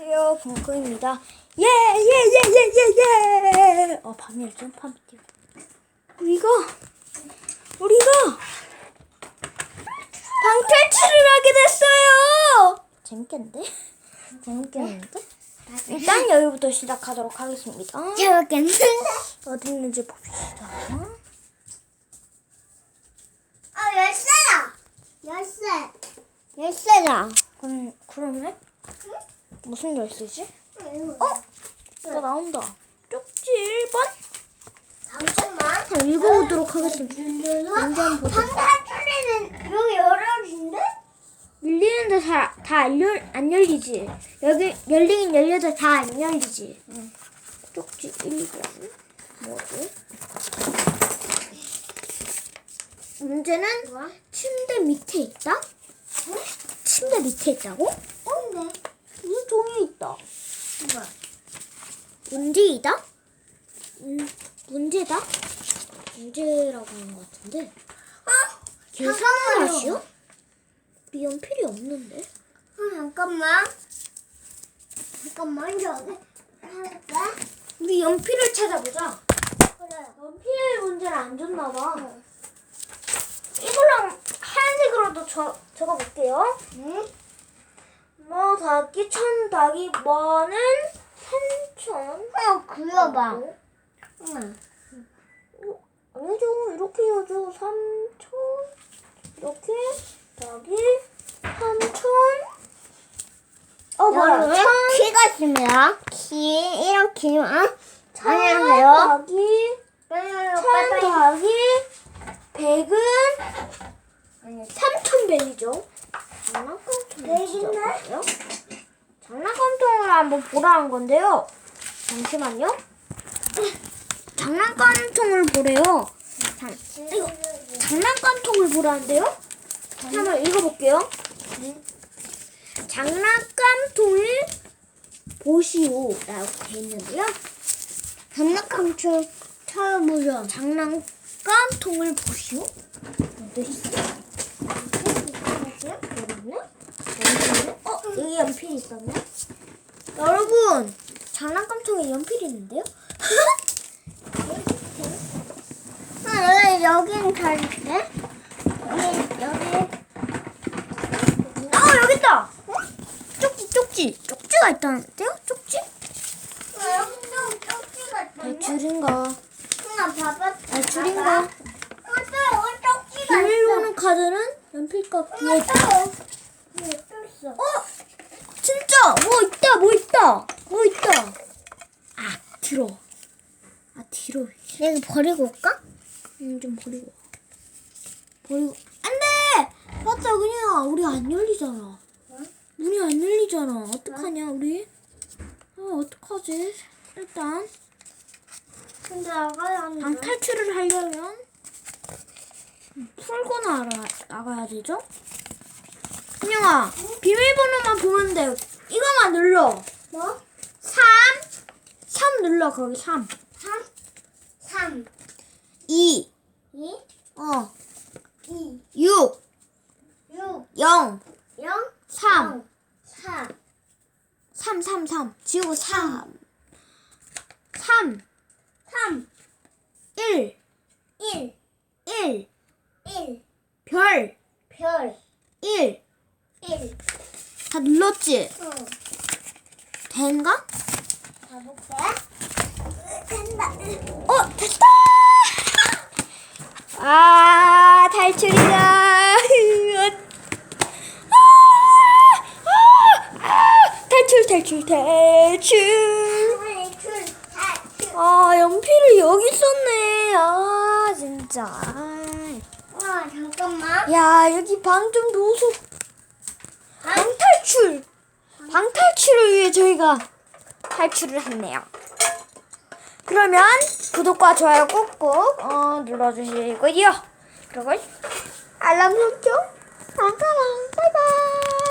안녕하세요, 붕크입니다. 예, 예, 예, 예, 예, 예. 어, 밤일 점프하면 뛰어. 우리가, 우리가 방탈출을 하게 됐어요. 재밌겠는데? 재밌겠는데? 일단 여기부터 시작하도록 하겠습니다. 재밌겠는데? 어디 있는지 봅시다. 아, 열쇠다! 열쇠. 열쇠다. 그럼, 그러네? 무슨 열쇠지? 어? 이거 나온다. 쪽지 1번? 잠깐만. 자, 읽어보도록 하겠습니다. 먼저 한번 보자. 방탈출에는 여기 열어진데? 밀리는데 다, 다안 안 열리지. 여기 열리긴 열려도 다 안 열리지. 쪽지 1번. 뭐지? 문제는 침대 밑에 있다? 침대 밑에 있다고? 뭔데? 무슨 종이 있다. 뭐야? 문제이다? 음, 문제다? 문제라고 하는 것 같은데. 어? 계산을 하시오? 우리 연필이 없는데? 어, 잠깐만. 잠깐만, 여기. 할까? 우리 연필을 찾아보자. 그래. 연필 문제를 안 줬나 봐. 이걸로 하얀색으로도 저, 적어볼게요. 응? 뭐 닫기 천 닫기 뭐는 삼천. 어, 그려봐. 어, 응. 아니죠. 이렇게 해야죠. 삼천. 이렇게 닫기 삼천. 어 뭐야? 천. 키가 있습니다. 키, 이렇게. 어? 천. 닫기 천 더하기 백은 아니 삼천 백이죠. 장난감통 백인데? 장난감통을 한번 보라는 건데요. 잠시만요. 장난감통을 보래요. 장, 이거 장난감통을 보라는데요. 한번 읽어볼게요. 장난감통을 보시오라고 돼 있는데요. 장난감총 찾아보자. 장난감통을 보시오. 있어? 모르겠네. 잠시만요. 어, 여기 연필이 있었네. 여러분, 장난감통에 연필이 있는데요? 아, 여기, 여긴 다른데? 여기, 여기. 아, 여기 있다. 쪽지, 쪽지, 쪽지가 있다는데요? 쪽지? 아, 여기도 쪽지가 있던데? 대출인가? 하나 봐봐. 대출인가? 어, 또 여기 쪽지가 있어. 비밀번호 카드는 연필값 뒤에. 어? 진짜 뭐 있다 뭐 있다 뭐 있다 아 뒤로. 아 뒤로. 여기 버리고 올까? 음 좀 버리고 버리고. 안돼! 맞다 그냥. 우리 안 열리잖아. 문이 안 열리잖아. 어떡하냐 우리? 아 어떡하지? 일단. 근데 나가야 하는 방 탈출을 하려면 풀고 나가, 나가야 되죠? 그냥아 비밀번호만 보면 돼. 이거만 눌러. 뭐? 3 3 눌러 거기 3 3? 3. 2 2? 어 2. 6 6. 0 0. 3 4. 3 3 3 지우고 3 3 3. 1 1. 1 1. 별 별. 1 1. 다 눌렀지? 응. 된가? 어 됐다! 아 탈출이다. 아, 아, 아, 탈출 탈출 탈출. 아 연필이 여기 있었네. 아 진짜. 와, 잠깐만. 야 여기 방좀 놓으소. 방탈출. 방탈출을 위해 저희가 탈출을 했네요. 그러면 구독과 좋아요 꾹꾹 어, 눌러주시고요. 그리고 알람 설정. 감사합니다. 바이바이